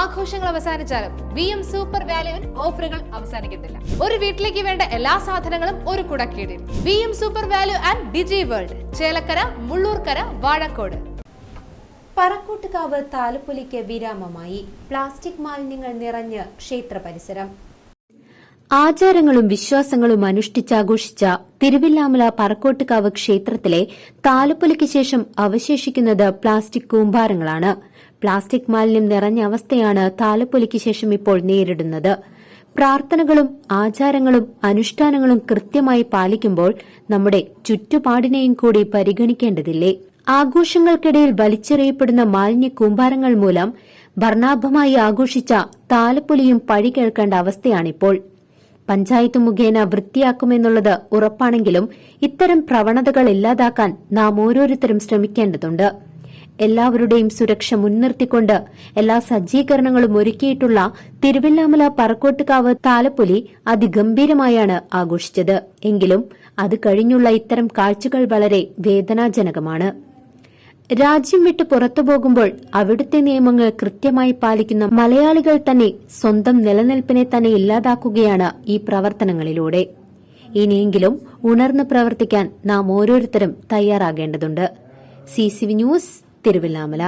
ആഘോഷങ്ങൾ അവസാനിച്ചാലും V M super വാല്യുവിൽ ഓഫറുകൾ അവസാനിക്കുന്നില്ല. ഒരു വീട്ടിലേക്ക് വേണ്ട എല്ലാ സാധനങ്ങളും ഒരു കുടക്കീടിൽ. V M Super Value and Digi World Chelakkara Mullurkara Vazhakode. Parakkottukavu താലപ്പൊലിക്ക് വിരാമമായി. പ്ലാസ്റ്റിക് മാലിന്യങ്ങൾ നിറഞ്ഞ് ക്ഷേത്ര പരിസരം. ആചാരങ്ങളും വിശ്വാസങ്ങളും അനുഷ്ഠിച്ചാഘോഷിച്ച തിരുവില്ലാമല പറക്കോട്ടുകാവ് ക്ഷേത്രത്തിലെ താലപ്പൊലിക്ക് ശേഷം അവശേഷിക്കുന്നത് പ്ലാസ്റ്റിക് കൂമ്പാരങ്ങളാണ്. പ്ലാസ്റ്റിക് മാലിന്യം നിറഞ്ഞ അവസ്ഥയാണ് താലപ്പൊലിക്ക് ശേഷം ഇപ്പോൾ നേരിടുന്നത്. പ്രാർത്ഥനകളും ആചാരങ്ങളും അനുഷ്ഠാനങ്ങളും കൃത്യമായി പാലിക്കുമ്പോൾ നമ്മുടെ ചുറ്റുപാടിനെയും കൂടി പരിഗണിക്കേണ്ടതില്ലേ? ആഘോഷങ്ങൾക്കിടയിൽ വലിച്ചെറിയപ്പെടുന്ന മാലിന്യ കൂമ്പാരങ്ങൾ മൂലം ഭർണാഭമായി ആഘോഷിച്ച താലപ്പൊലിയും പഴി കേൾക്കേണ്ട അവസ്ഥയാണിപ്പോൾ. പഞ്ചായത്ത് മുഖേന വൃത്തിയാക്കുമെന്നുള്ളത് ഉറപ്പാണെങ്കിലും ഇത്തരം പ്രവണതകൾ ഇല്ലാതാക്കാൻ നാം ഓരോരുത്തരും ശ്രമിക്കേണ്ടതുണ്ട്. എല്ലാവരുടെയും സുരക്ഷ മുൻനിർത്തിക്കൊണ്ട് എല്ലാ സജ്ജീകരണങ്ങളും ഒരുക്കിയിട്ടുള്ള തിരുവില്ലാമല പറക്കോട്ടുകാവ് താലപ്പൊലി അതിഗംഭീരമായാണ് ആഘോഷിച്ചത്. എങ്കിലും അത് കഴിഞ്ഞുള്ള ഇത്തരം കാഴ്ചകൾ വളരെ വേദനാജനകമാണ്. രാജ്യം വിട്ട് പുറത്തു പോകുമ്പോൾ അവിടുത്തെ നിയമങ്ങൾ കൃത്യമായി പാലിക്കുന്ന മലയാളികൾ തന്നെ സ്വന്തം നിലനിൽപ്പിനെ തന്നെ ഇല്ലാതാക്കുകയാണ് ഈ പ്രവർത്തനങ്ങളിലൂടെ. ഇനിയെങ്കിലും ഉണർന്ന് പ്രവർത്തിക്കാൻ നാം ഓരോരുത്തരും തയ്യാറാകേണ്ടതുണ്ട്. C News Thiruvilwamala.